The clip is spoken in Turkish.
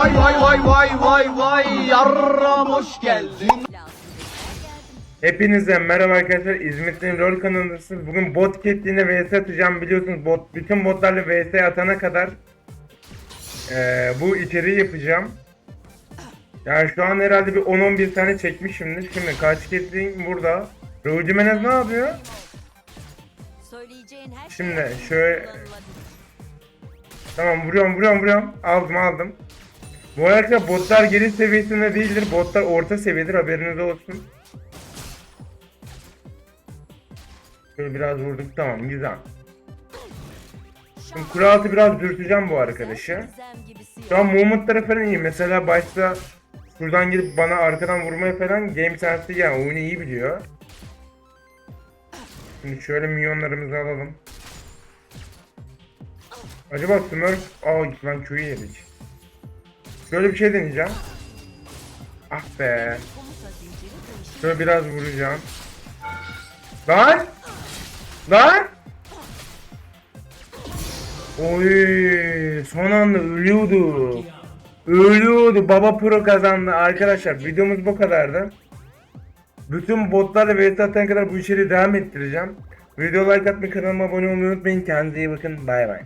vay vay vay vay vay vay yarram hoş geldin. Hepinize merhaba arkadaşlar. İzmit'in rol kanalındasınız. Bugün bot ketliğine vs atacağım. Biliyorsunuz bot, bütün botlarla vs atana kadar eee, bu içeriği yapacağım. Yani şu an herhalde bir 10-11 tane çekmişimdir. Şimdi karşı ketliğin burada. Rudy Menez ne yapıyor? Söyleyeceğin her Şimdi şey şöyle-. Tamam vuruyorum vuruyorum vuruyorum. Aldım aldım. Bu arada botlar geri seviyesinde değildir. Botlar orta seviyedir haberiniz olsun. Şöyle biraz vurduk tamam güzel. Şimdi kule altı biraz dürteceğim bu arkadaşı. Şu an movement'ları falan iyi. Mesela başta şuradan gelip bana arkadan vurmaya falan game sensi yani oyunu iyi biliyor. Şimdi şöyle milyonlarımızı alalım. Acaba Smurf... Aa lan Q'yu yedik. Şöyle bir şey deneyeceğim. Ah be. Şöyle biraz vuracağım. Lan! Lan! Oy! Son anda ölüyordu. Ölüyordu. Baba Pro kazandı. Arkadaşlar videomuz bu kadardı. Bütün botlarla vs atana kadar bu içeriği devam ettireceğim. Video like atmayı, kanalıma abone olmayı unutmayın. Kendinize iyi bakın. Bay bay.